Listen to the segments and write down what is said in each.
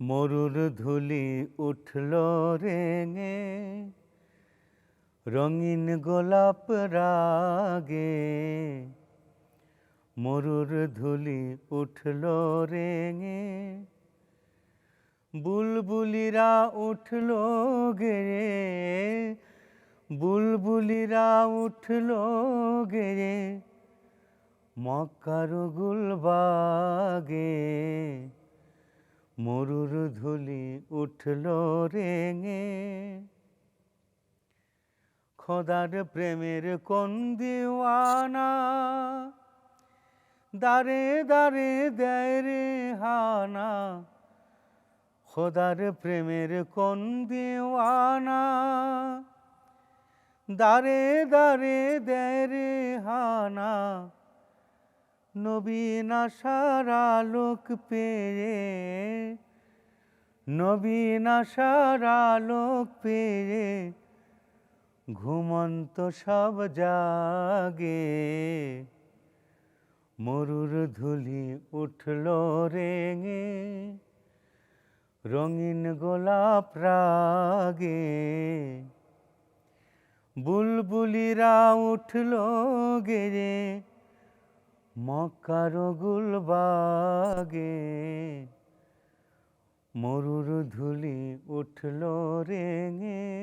মরুর ধুলি উঠল রেঙে, রঙিন গোলাপ রাগে। মরুর ধুলি উঠল রেঙে, বুলবুলিরা উঠল গেরে বুলবুলিরা উঠল গেরে মক্কার গুলবাগে। মরুর ধুলি উঠল রেঙে। খোদার প্রেমের কোন দিওয়ানা? দারে দারে দেয় রে হানা। খোদার প্রেমের কোন দিওয়ানা? দারে দারে দেয় রে হানা। নবীন আশার আলোক পেয়ে নবীন আশার আলোক পেয়ে ঘুমন্ত সব জাগে। মরুর ধুলি উঠল রেঙে, রঙিন গোলাপ রাগে। বুলবুলিরা উঠল গেরে মক্কার গুলবাগে মরুর ধুলি উঠল রেঙে।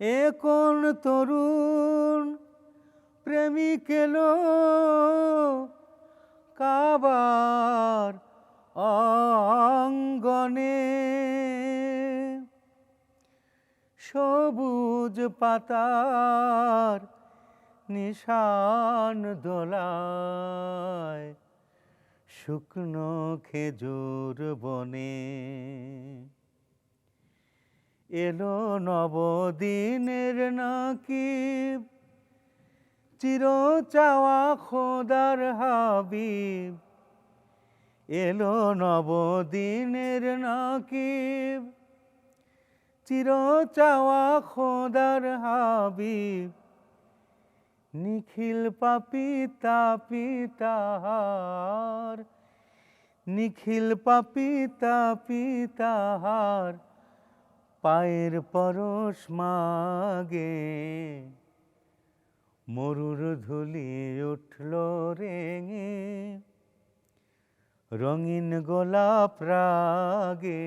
এ কোন তরুণ প্রেমিক এলো? কাবার অঙ্গনে। সবুজ পাতার নিশান দোলায়, শুকনো খেজুর বনে। এলো নবদিনের নাকি, চির চাওয়া খোদার হাবিব। এলো নবদিনের নাকিব চির চাওয়া খোদার হাবিব। নিখিল পাপি তাপি তাহার নিখিল পাপি তাপি তাহার পায়ের পরশ মাগে। মরুর ধুলি উঠল রেঙে, রঙিন গোলাপ রাগে।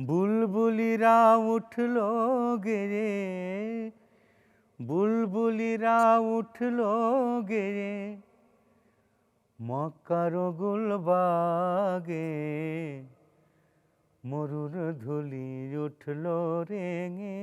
বুলবুলিরা উঠল গেরে বুলবুলিরা উঠল গেরে মক্কার গুলবাগে। মরুর ধুলি উঠল রেঙে।